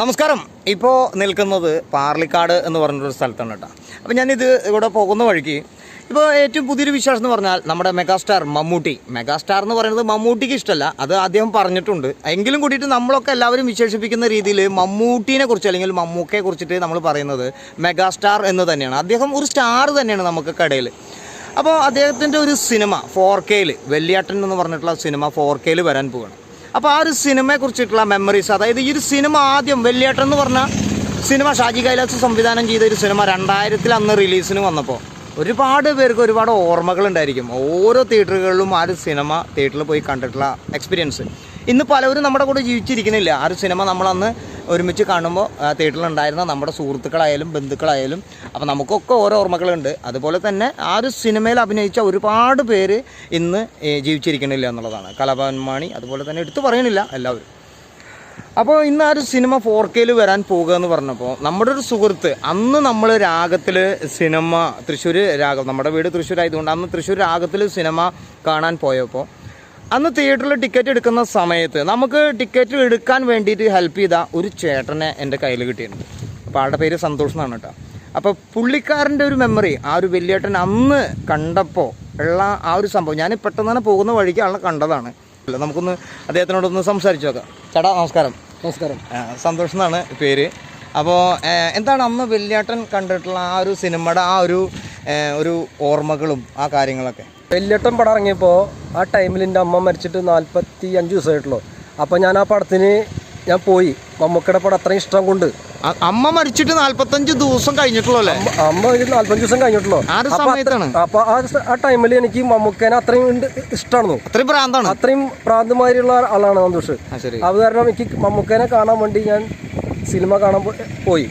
നമസ്കാരം. ഇപ്പോൾ നിൽക്കുന്നത് പാർലിക്കാട് എന്ന് പറഞ്ഞൊരു സ്ഥലത്താണ് കേട്ടോ. അപ്പോൾ ഞാനിത് ഇവിടെ പോകുന്ന വഴിക്ക് ഇപ്പോൾ ഏറ്റവും പുതിയൊരു വിശ്വാസം എന്ന് പറഞ്ഞാൽ നമ്മുടെ മെഗാസ്റ്റാർ മമ്മൂട്ടി. മെഗാസ്റ്റാർ എന്ന് പറയുന്നത് മമ്മൂട്ടിക്ക് ഇഷ്ടമല്ല അത് അദ്ദേഹം പറഞ്ഞിട്ടുണ്ട്. എങ്കിലും കൂടിയിട്ട് നമ്മളൊക്കെ എല്ലാവരും വിശേഷിപ്പിക്കുന്ന രീതിയിൽ മമ്മൂട്ടിനെ കുറിച്ച് അല്ലെങ്കിൽ മമ്മൂക്കയെ കുറിച്ചിട്ട് നമ്മൾ പറയുന്നത് മെഗാസ്റ്റാർ എന്ന് തന്നെയാണ്. അദ്ദേഹം ഒരു സ്റ്റാർ തന്നെയാണ് നമുക്ക് കടയിൽ അപ്പോൾ അദ്ദേഹത്തിന്റെ ഒരു സിനിമ ഫോർ കെയിൽ വെള്ളിയാട്ടൻ എന്ന് പറഞ്ഞിട്ടുള്ള സിനിമ ഫോർ കെയിൽ വരാൻ പോവുകയാണ് അപ്പോൾ ആ ഒരു സിനിമയെ കുറിച്ചിട്ടുള്ള മെമ്മറീസ് അതായത് ഈ ഒരു സിനിമ ആദ്യം വെള്ളിയേട്ടൻ എന്ന് പറഞ്ഞ സിനിമ ഷാജി കൈലാസ് സംവിധാനം ചെയ്ത ഒരു സിനിമ രണ്ടായിരത്തിൽ അന്ന് റിലീസിന് വന്നപ്പോൾ ഒരുപാട് പേർക്ക് ഒരുപാട് ഓർമ്മകൾ ഉണ്ടായിരിക്കും. ഓരോ തിയേറ്ററുകളിലും ആ ഒരു സിനിമ തിയേറ്ററിൽ പോയി കണ്ടിട്ടുള്ള എക്സ്പീരിയൻസ് ഇന്ന് പലവരും നമ്മുടെ കൂടെ ജീവിച്ചിരിക്കുന്നില്ല. ആ ഒരു സിനിമ നമ്മളന്ന് ഒരുമിച്ച് കാണുമ്പോൾ തിയേറ്ററിലുണ്ടായിരുന്ന നമ്മുടെ സുഹൃത്തുക്കളായാലും ബന്ധുക്കളായാലും അപ്പോൾ നമുക്കൊക്കെ ഓരോ ഓർമ്മകളുണ്ട്. അതുപോലെ തന്നെ ആ ഒരു സിനിമയിൽ അഭിനയിച്ച ഒരുപാട് പേര് ഇന്ന് ജീവിച്ചിരിക്കണില്ല എന്നുള്ളതാണ്. കലാഭവൻ മാണി അതുപോലെ തന്നെ എടുത്തു പറയണില്ല എല്ലാവരും. അപ്പോൾ ഇന്ന് ആ ഒരു സിനിമ ഫോർ കെയിൽ വരാൻ പോകുക എന്ന് പറഞ്ഞപ്പോൾ നമ്മുടെ ഒരു സുഹൃത്ത് അന്ന് നമ്മൾ രാഗത്തിൽ സിനിമ തൃശ്ശൂർ രാഗം നമ്മുടെ വീട് തൃശ്ശൂർ ആയതുകൊണ്ട് അന്ന് തൃശ്ശൂർ രാഗത്തിൽ സിനിമ കാണാൻ പോയപ്പോൾ അന്ന് തിയേറ്ററിൽ ടിക്കറ്റ് എടുക്കുന്ന സമയത്ത് നമുക്ക് ടിക്കറ്റ് എടുക്കാൻ വേണ്ടിയിട്ട് ഹെൽപ്പ് ചെയ്ത ഒരു ചേട്ടനെ എന്റെ കയ്യിൽ കിട്ടിയിട്ടുണ്ട്. അപ്പോൾ ആളുടെ പേര് സന്തോഷ് എന്നാണ് കേട്ടോ. അപ്പോൾ പുള്ളിക്കാരന്റെ ഒരു മെമ്മറി ആ ഒരു വലിയേട്ടൻ അന്ന് കണ്ടപ്പോൾ ഉള്ള ആ ഒരു സംഭവം ഞാൻ പെട്ടെന്ന് തന്നെ പോകുന്ന വഴിക്ക് ആളെ കണ്ടതാണ്. അല്ല നമുക്കൊന്ന് അദ്ദേഹത്തിനോടൊന്ന് സംസാരിച്ചു നോക്കാം. ചേട്ടാ നമസ്കാരം. നമസ്കാരം. സന്തോഷം എന്നാണ് പേര്. അപ്പോൾ എന്താണ് അന്ന് വെള്ളിയാട്ടൻ കണ്ടിട്ടുള്ള ആ ഒരു സിനിമയുടെ ആ ഒരു ഒരു ഓർമ്മകളും ആ കാര്യങ്ങളൊക്കെ. വെല്ലിട്ടം പടം ഇറങ്ങിയപ്പോൾ ആ ടൈമിൽ എന്റെ അമ്മ മരിച്ചിട്ട് നാൽപ്പത്തി അഞ്ച് ദിവസമായിട്ടുള്ളൂ. അപ്പോൾ ഞാൻ ആ പടത്തിന് ഞാൻ പോയി. മമ്മൂക്കയുടെ പടം അത്രയും ഇഷ്ടം കൊണ്ട്. അമ്മ മരിച്ചിട്ട് നാല്പത്തഞ്ച് ദിവസം കഴിഞ്ഞിട്ടുള്ളൂ അല്ലേ? അമ്മ- മരിച്ചിട്ട് ഒരു നാൽപ്പത്തഞ്ച് ദിവസം കഴിഞ്ഞിട്ടുള്ളൂ. അപ്പൊ ആ ടൈമിൽ എനിക്ക് മമ്മൂക്കേനെ അത്രയും ഇഷ്ടമാണ് അത്രയും പ്രാന്താണ്. അത്രയും പ്രാന്തമാരിയുള്ള ആളാണ് സന്തോഷ്. അത് കാരണം എനിക്ക് മമ്മൂക്കേനെ കാണാൻ വേണ്ടി ഞാൻ സിനിമ കാണാൻ പോയി.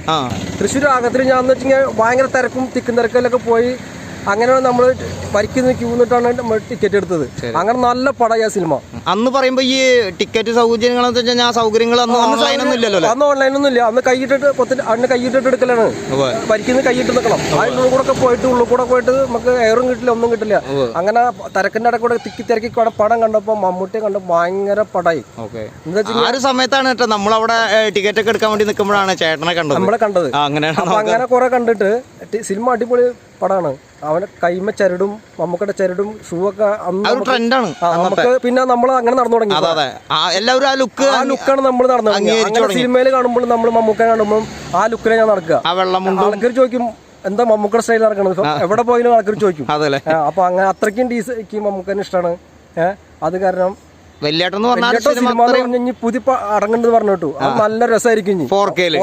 തൃശ്ശൂർ ആകത്തിൽ ഞാൻ എന്ന് വെച്ചാൽ ഭയങ്കര തിരക്കും തിക്കും തിരക്കിലൊക്കെ പോയി. അങ്ങനെ നമ്മൾ വരിക്കുന്ന ക്യൂ നിന്നിട്ടാണ് നമ്മൾ ടിക്കറ്റ് എടുത്തത്. അങ്ങനെ നല്ല പടയ ആ സിനിമ അന്ന് പറയുമ്പോ ഈ ടിക്കറ്റ് സൗകര്യങ്ങൾ സൗകര്യങ്ങൾ അന്ന് ഓൺലൈനൊന്നും ഇല്ലല്ലോ അന്ന് ഓൺലൈനൊന്നും ഇല്ല. അന്ന് കൈയിട്ടിട്ട് കൊത്തി അന്ന് കൈയിട്ടിട്ട് എടുക്കലാണ്. പരിക്കുന്ന കൈയിട്ട് നിൽക്കണം അതിന്റെ ഉള്ളിൽ കൂടെ പോയിട്ട് ഉള്ളിൽ കൂടെ പോയിട്ട് നമുക്ക് എയറും കിട്ടില്ല ഒന്നും കിട്ടില്ല. അങ്ങനെ തിരക്കിന്റെ ഇടക്കൂടെ കൂടെ തിക്കി തിരക്കി കൂടെ പടം കണ്ടപ്പോൾ മമ്മൂട്ടിയെ കണ്ട് ഭയങ്കര പടായി ആ ഒരു സമയത്താണ് കേട്ടോ നമ്മളവിടെ ടിക്കറ്റ് ഒക്കെ എടുക്കാൻ വേണ്ടി നിൽക്കുമ്പോഴാണ് ചേട്ടനെ കണ്ടത്. നമ്മളെ കണ്ടത്. അങ്ങനെ കുറെ കണ്ടിട്ട് സിനിമ അടിപൊളി പടമാണ് അവനെ കൈമ ചരടും മമ്മൂക്കയുടെ ചരടും ഷൂ ഒക്കെ ട്രെൻഡാണ് നമുക്ക് പിന്നെ നമ്മൾ അങ്ങനെ നടന്നു തുടങ്ങി. എല്ലാവരും ആ ലുക്ക് ആ ലുക്കാണ് നമ്മൾ നടന്നു അങ്ങനെ സിനിമയിൽ കാണുമ്പോൾ നമ്മൾ മമ്മൂക്ക കാണുമ്പോൾ ആ ലുക്കിലെ ഞാൻ നടക്കുക. ആൾക്കാർ ചോദിക്കും എന്താ മമ്മൂക്കയുടെ സ്റ്റൈൽ നടക്കണത് എവിടെ പോയാലും ആൾക്കാർ ചോദിക്കും. അപ്പൊ അങ്ങനെ അത്രയ്ക്കും ഡീസ് മമ്മൂക്കനെ ഇഷ്ടമാണ് ഏഹ് അത് കാരണം വെള്ളിയാട്ടം എന്ന് പറഞ്ഞാൽ സിനിമ പുതിയ അടങ്ങുന്നത് പറഞ്ഞു കേട്ടു അത് നല്ല രസമായിരിക്കും ഫോർ കെയിൽ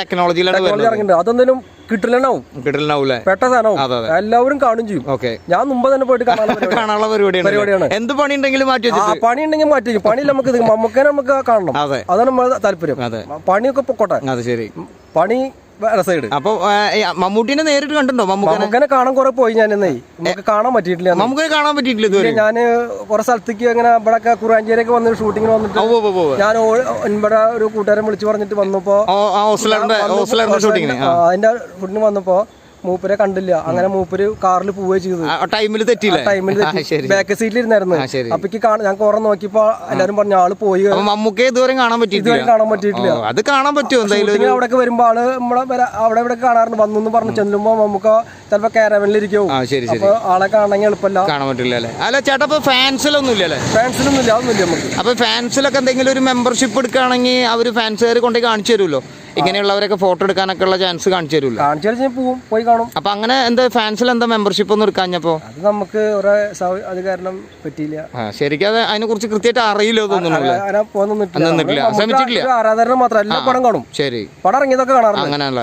ടെക്നോളജിയിലാണ് ടെക്നോളജി ഇറങ്ങുന്നുണ്ട്. അതൊന്നും കിട്ടില്ലണ്ടാവും കിട്ടലുണ്ടാവൂലേ പെട്ട സാധനവും. എല്ലാവരും കാണും ചെയ്യും. ഓക്കെ. ഞാൻ മുമ്പ് തന്നെ പോയിട്ട് കാണാനുള്ള പരിപാടി. കാണാനുള്ള പരിപാടിയാണ്. എന്ത് പണി ഉണ്ടെങ്കിലും മാറ്റി പണി ഉണ്ടെങ്കിൽ മാറ്റി പണി നമുക്ക് മമ്മൂക്കനെ നമുക്ക് കാണണം. അതെ. അതാണ് നമ്മളെ താല്പര്യം. പണിയൊക്കെ പൊക്കോട്ടെ. അത് ശരി. പണി വേറെ സൈഡ് അപ്പൊ മമ്മൂട്ടിനെ നേരിട്ട് കണ്ടിട്ടുണ്ടോ? മമ്മൂക്കനെ? മമ്മൂക്കനെ കാണാൻ കുറെ പോയി ഞാൻ എന്നേ നമുക്ക് കാണാൻ പറ്റിയിട്ടില്ല നമുക്ക് മമ്മൂക്കനെ കാണാൻ പറ്റിയിട്ടില്ല ഇതുവരെ. ഞാൻ കുറെ സ്ഥലത്തേക്ക് അങ്ങനെ ഇവിടെ കുറാഞ്ചേരിയൊക്കെ വന്ന് ഷൂട്ടിങ്ങിന് വന്നിട്ട്. ഞാൻ ഇവിടെ ഒരു കൂട്ടുകാരൻ വിളിച്ചു പറഞ്ഞിട്ട് വന്നപ്പോ അതിന്റെ ഫുഡിന് വന്നപ്പോ മൂപ്പരെ കണ്ടില്ല. അങ്ങനെ മൂപ്പര് കാറിൽ പോവുകയും ചെയ്തത്. ടൈമിൽ തെറ്റില്ല ടൈമിൽ ബാക്ക് സീറ്റിൽ ഇരുന്നായിരുന്നു. അപ്പൊ ഞാൻ കുറെ നോക്കിയപ്പോ എല്ലാരും പറഞ്ഞു ആൾ പോയി. മമ്മൂക്കെ ഇതുവരെ കാണാൻ പറ്റിയിട്ടില്ല. ഇതുവരെ കാണാൻ പറ്റിയിട്ടില്ല. അത് കാണാൻ പറ്റുമോ എന്തായാലും അവിടെയൊക്കെ വരുമ്പോ ആൾ നമ്മളെ അവിടെ ഇവിടെ കാണാറുണ്ട്. വന്നു എന്ന് പറഞ്ഞു ചെല്ലുമ്പോ നമുക്ക് ചിലപ്പോ കാരവനിലിരിക്കും അപ്പൊ ആളെ കാണണമെങ്കിൽ എളുപ്പമല്ല കാണാൻ പറ്റില്ല അല്ലേ? അല്ല ചേട്ടാ ഇപ്പൊ ഫാൻസിലൊന്നും ഇല്ലല്ലേ? ഫാൻസിലൊന്നും ഇല്ല അതൊന്നുമില്ല നമുക്ക്. അപ്പൊ ഫാൻസിലൊക്കെ എന്തെങ്കിലും ഒരു മെമ്പർഷിപ്പ് എടുക്കുകയാണെങ്കിൽ അവർ ഫാൻസുകാർ കൊണ്ടുപോയി കാണിച്ചു തരുമല്ലോ? ഇങ്ങനെയുള്ളവരൊക്കെ ഫോട്ടോ എടുക്കാനൊക്കെ ഉള്ള ചാൻസ് കാണിച്ചു കഴിഞ്ഞാൽ പോവും പോയി കാണും. അപ്പൊ അങ്ങനെ എന്താ ഫാൻസിൽ എന്താ മെമ്പർഷിപ്പ് ഒന്നും എടുക്കാഞ്ഞപ്പോ അത് നമുക്ക് ഒരേ അത് കാരണം പറ്റിയില്ല. ശരിക്കും അത് അതിനെ കുറിച്ച് കൃത്യമായിട്ട് അറിയില്ലോ തോന്നുന്നു. ശ്രമിച്ചിട്ടില്ല. ആരാധന പടം കാണും. ശരി. പടം ഇറങ്ങിയതൊക്കെ കാണാറുണ്ട്. അങ്ങനെയുള്ള.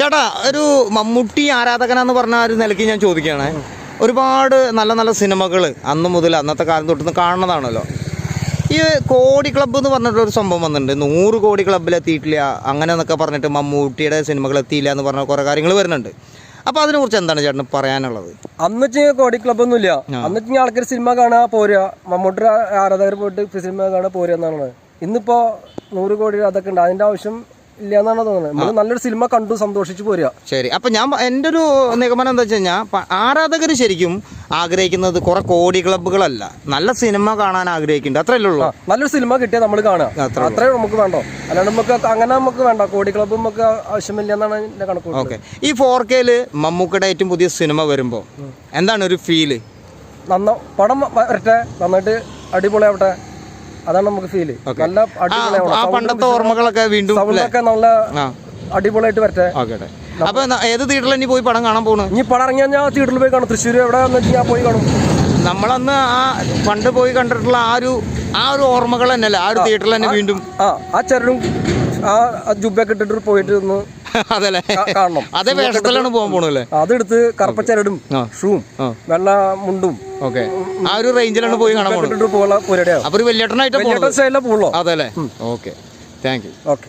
ചേട്ടാ ഒരു മമ്മൂട്ടി ആരാധകനാന്ന് പറഞ്ഞ ഒരു നിലയ്ക്ക് ഞാൻ ചോദിക്കുകയാണ്. ഒരുപാട് നല്ല നല്ല സിനിമകൾ അന്ന് മുതൽ അന്നത്തെ കാലം തൊട്ട് കാണുന്നതാണല്ലോ. ഈ കോടി ക്ലബ്ബ് എന്ന് പറഞ്ഞിട്ടുള്ള ഒരു സംഭവം വന്നിട്ടുണ്ട്. നൂറ് കോടി ക്ലബ്ബിൽ എത്തിയിട്ടില്ല. അങ്ങനെ എന്നൊക്കെ പറഞ്ഞിട്ട് മമ്മൂട്ടിയുടെ സിനിമകൾ എത്തിയില്ല എന്ന് പറഞ്ഞ കുറേ കാര്യങ്ങൾ വരുന്നുണ്ട്. അപ്പോൾ അതിനെക്കുറിച്ച് എന്താണ് ചേട്ടന് പറയാനുള്ളത്? അന്ന് വെച്ച് കോടി ക്ലബ് ഒന്നും ഇല്ല അന്ന് വെച്ച് ആൾക്കാർ സിനിമ കാണാ പോരുക മമ്മൂട്ടി ആരാധകർ പോയിട്ട് സിനിമ കാണാൻ പോരുക എന്നാണ്. ഇന്നിപ്പോ നൂറ് കോടി അതൊക്കെ ഉണ്ട്. അതിന്റെ ആവശ്യം ഇല്ല എന്നാണ് തോന്നുന്നത്. നമ്മൾ നല്ലൊരു സിനിമ കണ്ടു സന്തോഷിച്ചു പോരുക ശരി. അപ്പൊ ഞാൻ എന്റെ എന്റെ ഒരു നിഗമനം എന്താ വെച്ച് കഴിഞ്ഞാൽ ആരാധകർ ശരിക്കും ആഗ്രഹിക്കുന്നത് കുറെ കോടി ക്ലബ്ബുകളല്ല. നല്ല സിനിമ കാണാൻ ആഗ്രഹിക്കുന്നുണ്ട്. അത്രയല്ലേ ഉള്ളൂ. നല്ലൊരു സിനിമ കിട്ടിയാൽ നമ്മൾ കാണാം അത്രേ നമുക്ക് വേണ്ടോ? അല്ലാണ്ട് നമുക്ക് അങ്ങനെ നമുക്ക് വേണ്ട. കോടി ക്ലബ് നമുക്ക് ആവശ്യമില്ല എന്നാണ് എന്റെ കണക്ക് ഓക്കെ. ഈ ഫോർ കെയിൽ മമ്മൂക്കയുടെ ഏറ്റവും പുതിയ സിനിമ വരുമ്പോൾ എന്താണ് ഒരു ഫീൽ? നന്ന പടം വരട്ടെ. നന്നായിട്ട് അടിപൊളിയാവട്ടെ. അതാണ് നമുക്ക് ഫീൽ. നല്ല അടിപൊളിയാവണം. പണ്ടത്തെ ഓർമ്മകളൊക്കെ വീണ്ടും നല്ല അടിപൊളിയായിട്ട് വരട്ടെ. ഓക്കെ അപ്പൊ ഏത് തിയേറ്ററിൽ ഇനി പോയി പടം കാണാൻ പോണു? ഇനി പടം ഇറങ്ങിയാൽ ഞാൻ തിയേറ്ററിൽ പോയി കാണും. തൃശ്ശൂർ എവിടെ ഞാൻ പോയി കാണും. നമ്മളന്ന് ആ പണ്ട് പോയി കണ്ടിട്ടുള്ള ആ ഒരു ആ ഒരു ഓർമ്മകൾ തന്നെയല്ലേ? ആ ഒരു തിയേറ്ററിൽ തന്നെ വീണ്ടും ആ ആ ചരടും ആ ജുബൊക്കെ ഇട്ടിട്ട് പോയിട്ട് ഒന്ന് അതല്ലേ? കാണണം. അതേ വേഷത്തിലാണ് പോകാൻ പോണല്ലേ അതെടുത്ത് കറുപ്പ ചരടും ഷൂവും. വെള്ള മുണ്ടും ഓക്കെ. ആ ഒരു റേഞ്ചിലാണ് പോയി കാണാൻ പരിപാടിയാണ് അപ്പൊ ഒരു വലിയേട്ടനായിട്ട് പോകുള്ളൂ അതല്ലേ? ഓക്കെ. Thank you okay.